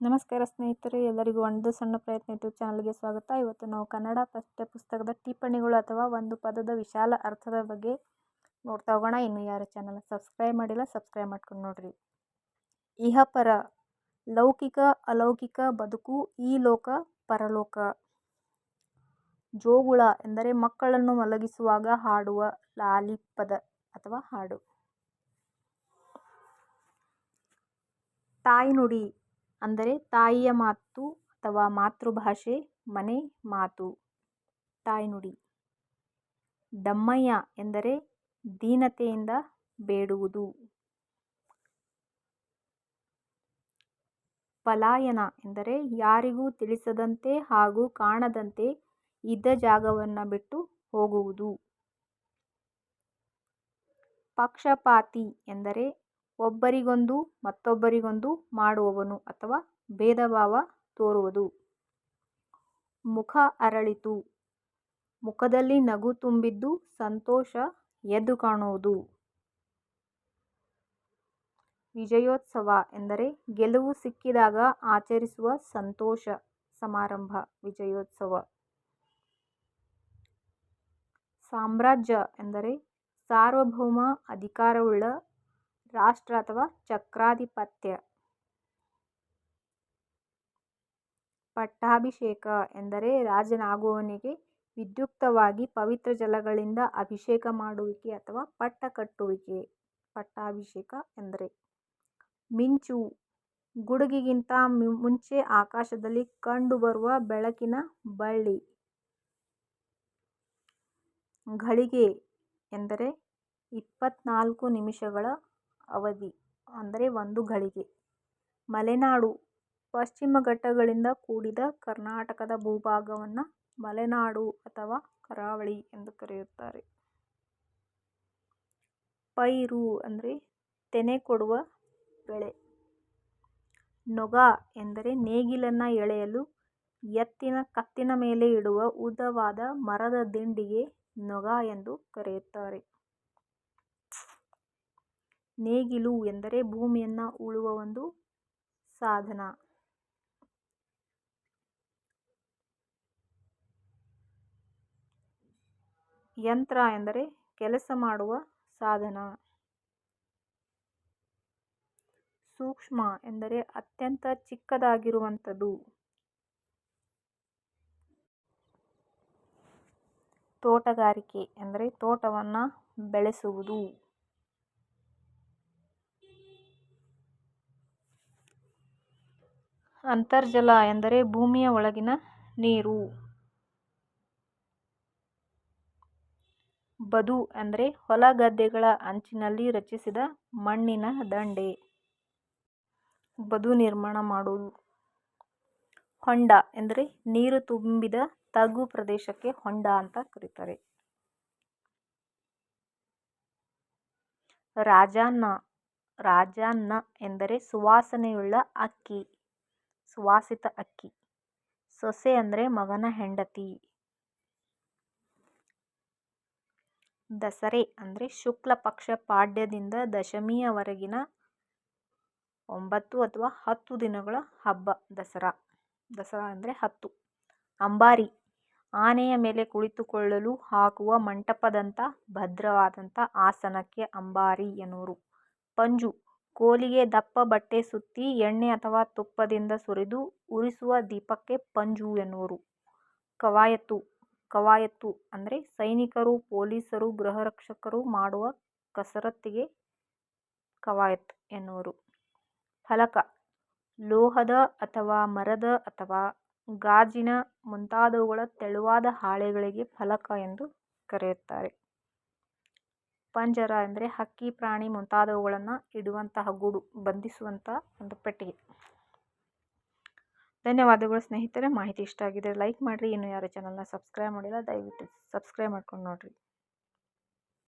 ನಮಸ್ಕಾರ ಸ್ನೇಹಿತರೆ, ಎಲ್ಲರಿಗೂ ಒಂದು ಸಣ್ಣ ಪ್ರಯತ್ನ ಯೂಟ್ಯೂಬ್ ಚಾನಲ್ಗೆ ಸ್ವಾಗತ. ಇವತ್ತು ನಾವು ಕನ್ನಡ ಪಠ್ಯ ಪುಸ್ತಕದ ಟಿಪ್ಪಣಿಗಳು ಅಥವಾ ಒಂದು ಪದದ ವಿಶಾಲ ಅರ್ಥದ ಬಗ್ಗೆ ನೋಡ್ತಾ ಹೋಗೋಣ. ಇನ್ನು ಯಾರು ಚಾನಲ್ ಸಬ್ಸ್ಕ್ರೈಬ್ ಮಾಡಿಲ್ಲ, ಸಬ್ಸ್ಕ್ರೈಬ್ ಮಾಡ್ಕೊಂಡು ನೋಡ್ರಿ. ಇಹಪರ, ಲೌಕಿಕ, ಅಲೌಕಿಕ, ಬದುಕು, ಈ ಲೋಕ, ಪರಲೋಕ. ಜೋಗುಳ ಎಂದರೆ ಮಕ್ಕಳನ್ನು ಮಲಗಿಸುವಾಗ ಹಾಡುವ ಲಾಲಿಪದ ಅಥವಾ ಹಾಡು. ತಾಯ್ನುಡಿ ಅಂದರೆ ತಾಯಿಯ ಮಾತು ಅಥವಾ ಮಾತೃಭಾಷೆ, ಮನೆ ಮಾತು. ತಾಯ್ನುಡಿ ದಮ್ಮಯ್ಯ ಎಂದರೆ ದೀನತೆಯಿಂದ ಬೇಡುವುದು. ಪಲಾಯನ ಎಂದರೆ ಯಾರಿಗೂ ತಿಳಿಸದಂತೆ ಹಾಗೂ ಕಾಣದಂತೆ ಇದ್ದ ಜಾಗವನ್ನು ಬಿಟ್ಟು ಹೋಗುವುದು. ಪಕ್ಷಪಾತಿ ಎಂದರೆ ಒಬ್ಬರಿಗೊಂದು, ಮತ್ತೊಬ್ಬರಿಗೊಂದು ಮಾಡುವವನು ಅಥವಾ ಭೇದಭಾವ ತೋರುವುದು. ಮುಖ ಅರಳಿತು. ಮುಖದಲ್ಲಿ ನಗು ತುಂಬಿದ್ದು ಸಂತೋಷ ಎದ್ದು ಕಾಣುವುದು. ವಿಜಯೋತ್ಸವ ಎಂದರೆ ಗೆಲುವು ಸಿಕ್ಕಿದಾಗ ಆಚರಿಸುವ ಸಂತೋಷ ಸಮಾರಂಭ, ವಿಜಯೋತ್ಸವ. ಸಾಮ್ರಾಜ್ಯ ಎಂದರೆ ಸಾರ್ವಭೌಮ ಅಧಿಕಾರವುಳ್ಳ ರಾಷ್ಟ್ರ ಅಥವಾ ಚಕ್ರಾಧಿಪತ್ಯ? ಪಟ್ಟಾಭಿಷೇಕ ಎಂದರೆ ರಾಜನಾಗುವವನಿಗೆ ವಿದ್ಯುಕ್ತವಾಗಿ ಪವಿತ್ರ ಜಲಗಳಿಂದ ಅಭಿಷೇಕ ಮಾಡುವಿಕೆ ಅಥವಾ ಪಟ್ಟ ಕಟ್ಟುವಿಕೆ. ಪಟ್ಟಾಭಿಷೇಕ ಎಂದರೆ ಮಿಂಚು, ಗುಡುಗಿಗಿಂತ ಮುಂಚೆ ಆಕಾಶದಲ್ಲಿ ಕಂಡುಬರುವ ಬೆಳಕಿನ ಬಳ್ಳಿ. ಘಳಿಗೆ ಎಂದರೆ ಇಪ್ಪತ್ನಾಲ್ಕು ನಿಮಿಷಗಳ ಅವಧಿ ಅಂದರೆ ಒಂದು ಘಳಿಗೆ. ಮಲೆನಾಡು ಪಶ್ಚಿಮ ಘಟ್ಟಗಳಿಂದ ಕೂಡಿದ ಕರ್ನಾಟಕದ ಭೂಭಾಗವನ್ನು ಮಲೆನಾಡು ಅಥವಾ ಕರಾವಳಿ ಎಂದು ಕರೆಯುತ್ತಾರೆ. ಪೈರು ಅಂದರೆ ತೆನೆ ಕೊಡುವ ಬೆಳೆ ನೊಗ ಎಂದರೆ ನೇಗಿಲನ್ನು ಎಳೆಯಲು ಎತ್ತಿನ ಕತ್ತಿನ ಮೇಲೆ ಇಡುವ ಉದ್ದವಾದ ಮರದ ದಿಂಡಿಗೆ ನೊಗ ಎಂದು ಕರೆಯುತ್ತಾರೆ. ನೇಗಿಲು ಎಂದರೆ ಭೂಮಿಯನ್ನು ಉಳುವ ಒಂದು ಸಾಧನ. ಯಂತ್ರ ಎಂದರೆ ಕೆಲಸ ಮಾಡುವ ಸಾಧನ. ಸೂಕ್ಷ್ಮ ಎಂದರೆ ಅತ್ಯಂತ ಚಿಕ್ಕದಾಗಿರುವಂಥದ್ದು. ತೋಟಗಾರಿಕೆ ಎಂದರೆ ತೋಟವನ್ನು ಬೆಳೆಸುವುದು. ಅಂತರ್ಜಲ ಎಂದರೆ ಭೂಮಿಯ ಒಳಗಿನ ನೀರು. ಬದು ಅಂದರೆ ಹೊಲ ಗದ್ದೆಗಳ ಅಂಚಿನಲ್ಲಿ ರಚಿಸಿದ ಮಣ್ಣಿನ ದಂಡೆ. ಬದು ನಿರ್ಮಾಣ ಮಾಡುವುದು. ಹೊಂಡ ಎಂದರೆ ನೀರು ತುಂಬಿದ ತಗ್ಗು ಪ್ರದೇಶಕ್ಕೆ ಹೊಂಡ ಅಂತ ಕರೀತಾರೆ. ರಾಜಾನ್ನ ರಾಜಾನ್ನ ಎಂದರೆ ಸುವಾಸನೆಯುಳ್ಳ ಅಕ್ಕಿ. ಸುವಾಸಿತ ಅಕ್ಕಿ. ಸೊಸೆ ಅಂದರೆ ಮಗನ ಹೆಂಡತಿ. ದಸರೆ ಅಂದರೆ ಶುಕ್ಲ ಪಕ್ಷ ಪಾಡ್ಯದಿಂದ ದಶಮಿಯವರೆಗಿನ ಒಂಬತ್ತು ಅಥವಾ ಹತ್ತು ದಿನಗಳ ಹಬ್ಬ ದಸರಾ. ದಸರಾ ಅಂದರೆ ಹತ್ತು. ಅಂಬಾರಿ. ಆನೆಯ ಮೇಲೆ ಕುಳಿತುಕೊಳ್ಳಲು ಹಾಕುವ ಮಂಟಪದಂಥ ಭದ್ರವಾದಂಥ ಆಸನಕ್ಕೆ ಅಂಬಾರಿ ಎನ್ನುವರು ಪಂಜು. ಕೋಲಿಗೆ ದಪ್ಪ ಬಟ್ಟೆ ಸುತ್ತಿ ಎಣ್ಣೆ ಅಥವಾ ತುಪ್ಪದಿಂದ ಸುರಿದು ಉರಿಸುವ ದೀಪಕ್ಕೆ ಪಂಜು ಎನ್ನುವರು. ಕವಾಯತು ಕವಾಯತು ಅಂದರೆ ಸೈನಿಕರು, ಪೊಲೀಸರು, ಗೃಹರಕ್ಷಕರು ಮಾಡುವ ಕಸರತ್ತಿಗೆ ಕವಾಯತ್ ಎನ್ನುವರು. ಫಲಕ, ಲೋಹದ ಅಥವಾ ಮರದ ಅಥವಾ ಗಾಜಿನ ಮುಂತಾದವುಗಳ ತೆಳುವಾದ ಹಾಳೆಗಳಿಗೆ ಫಲಕ ಎಂದು ಕರೆಯುತ್ತಾರೆ. ಪಂಜರ ಅಂದ್ರೆ ಹಕ್ಕಿ, ಪ್ರಾಣಿ ಮುಂತಾದವುಗಳನ್ನು ಇಡುವಂತಹ ಗೂಡು ಬಂಧಿಸುವಂಥ ಒಂದು ಪೆಟ್ಟಿಗೆ. ಧನ್ಯವಾದಗಳು ಸ್ನೇಹಿತರೆ. ಮಾಹಿತಿ ಇಷ್ಟ ಆಗಿದ್ರೆ ಲೈಕ್ ಮಾಡಿರಿ. ಇನ್ನು ಯಾರು ಚಾನಲ್ನ ಸಬ್ಸ್ಕ್ರೈಬ್ ಮಾಡಿಲ್ಲ, ದಯವಿಟ್ಟು ಸಬ್ಸ್ಕ್ರೈಬ್ ಮಾಡ್ಕೊಂಡು ನೋಡಿರಿ.